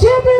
Shipping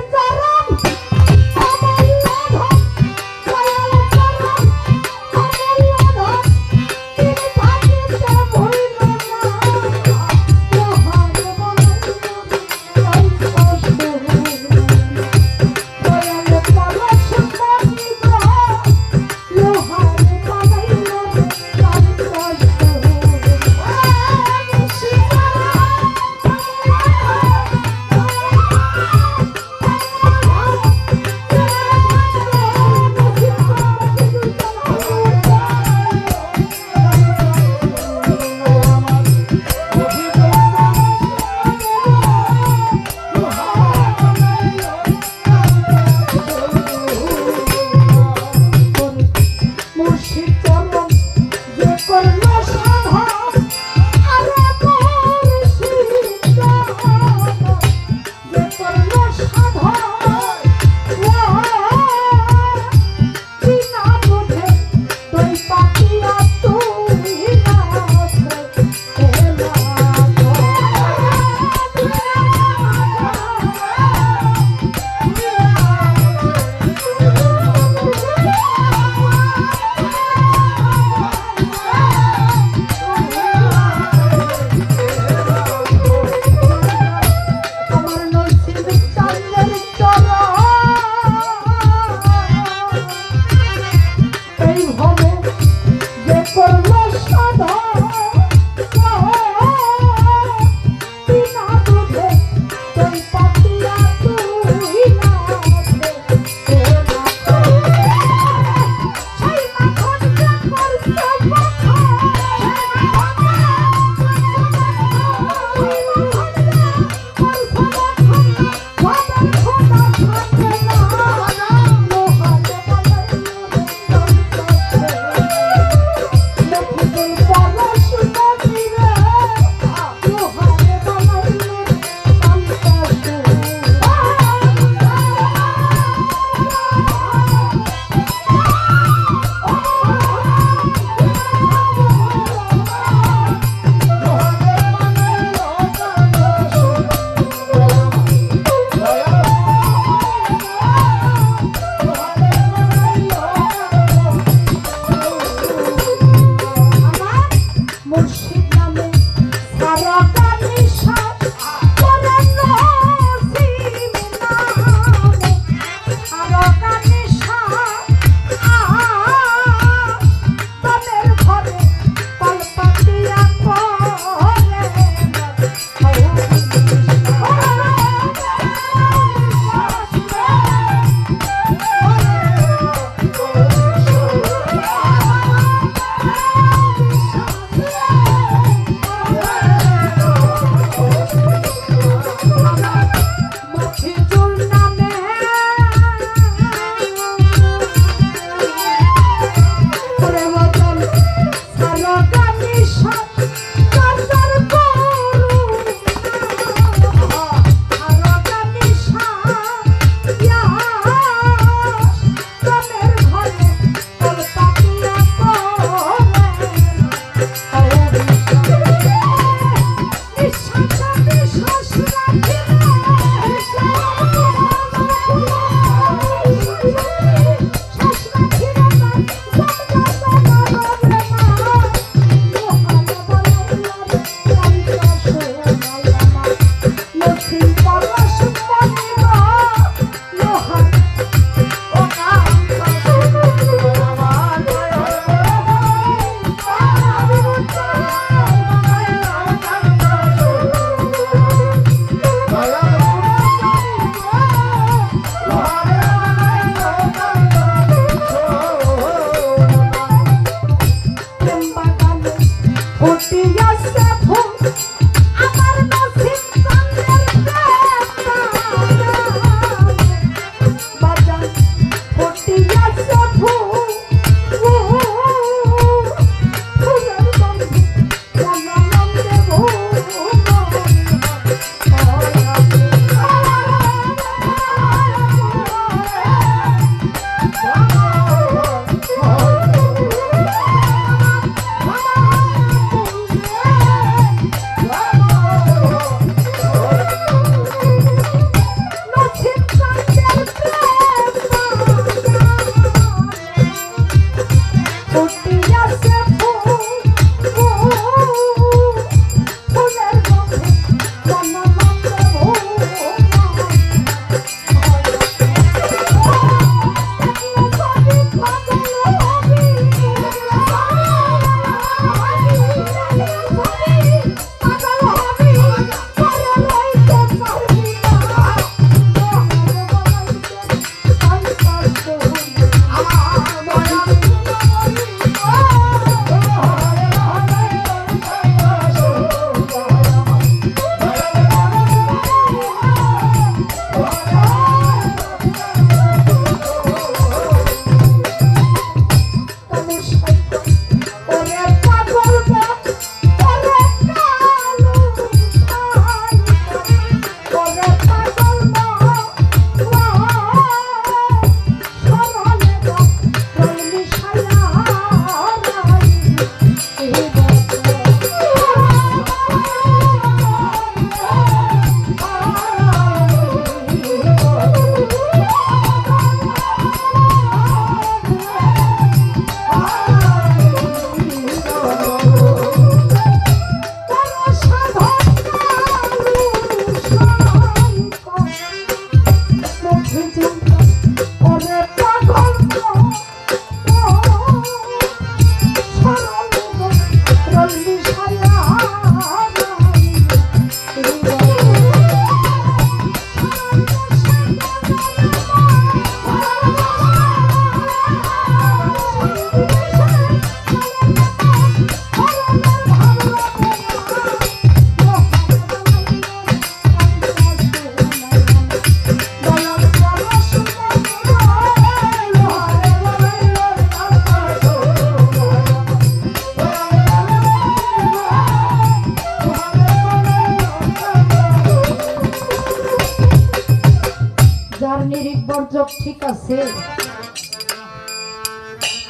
আছে।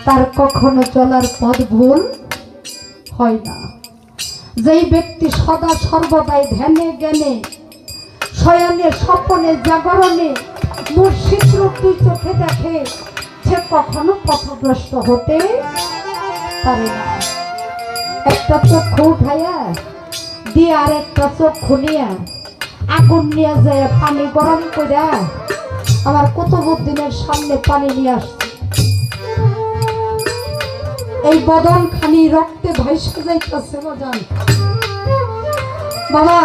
তার কখনো চলার পথ ভুল হয় না। যেই ব্যক্তি সদা সর্বদাই ধ্যানে জ্ঞানে, শয়নে, স্বপনে, জাগরণে মুর্শিদ রূপ দুই চোখে দেখে, সে কখনো পথভ্রষ্ট হতে পারে না। একটা চক্ষু উঠাইয়া দিয়ে আর একটা চক্ষু নিয়ে, আগুন নিয়ে যায় পানি গরম করে আমার কুতুবুদ্দিনের সামনে পানি নিয়ে আসছে। এই বদন খানি রক্তে ভাইসে যাইতেছে বাবা,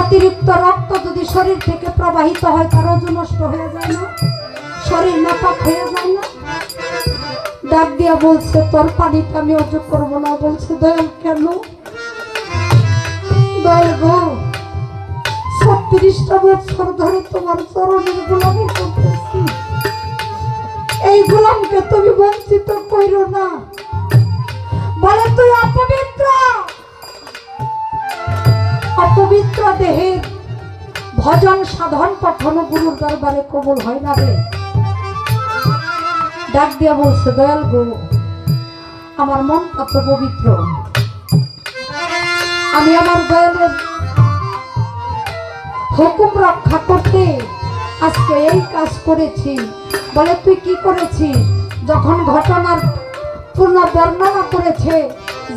অতিরিক্ত রক্ত যদি শরীর থেকে প্রবাহিত হয়, তার ওজন নষ্ট হয়ে যায় না? শরীর নাপাক হয়ে যায় না? ডাক দিয়া বলছে, তোর পানিটা আমি অযোগ করব না। বলছে, দয়াল কেন? দয়াল গো ছত্রিশটা বছর ধরে তোমার চরণের গোলামি করতেছি। এই গোলামকে তুমি বঞ্চিত কইরো না। বলে, তুই অপবিত্র। অপবিত্র দেহের ভজন সাধন কখনো গুরুর দরবারে কবুল হয় না রে। ডাক দিয়া বলছে, দয়াল গো, আমার মন কত পবিত্র। আমি আমার দয়ালের হুকুম রক্ষা করতে আজকে এই কাজ করেছি। বলে, তুই কি করেছিস? যখন ঘটনার পূর্ণ বর্ণনা করেছে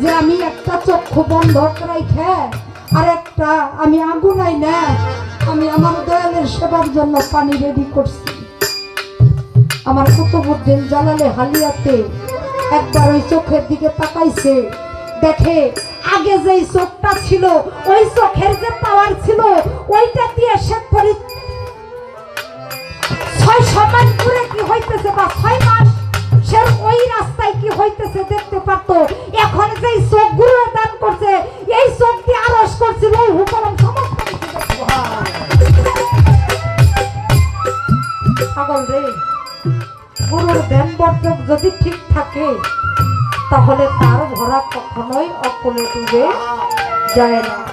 যে আমি একটা চক্ষু বন্ধ রেখে আর একটা আমি আগুনাই না, আমি আমার দয়ালের সেবার জন্য পানি রেডি করছি। আমার কুতুবুদ্দিন জালালে হালিয়াতে একবার ওই চোখের দিকে তাকাইছে। দেখে, আগে যেই চোখটা ছিল, ওই চোখের যে পাওয়ার ছিল, ওইটা দিয়ে সে ছয় সমান কি হইতেছে বা ছয় মাস, সে ওই রাস্তায় কি হইতেছে দেখতে পারতো এখন যেই চোখগুলো দান করছে, এই চোখ দিয়ে আরস করছিল। পাগল রে, গুরুর ধ্যান যদি ঠিক থাকে, তাহলে তার ভরা কখনোই অকুলে ডুবে যায় না।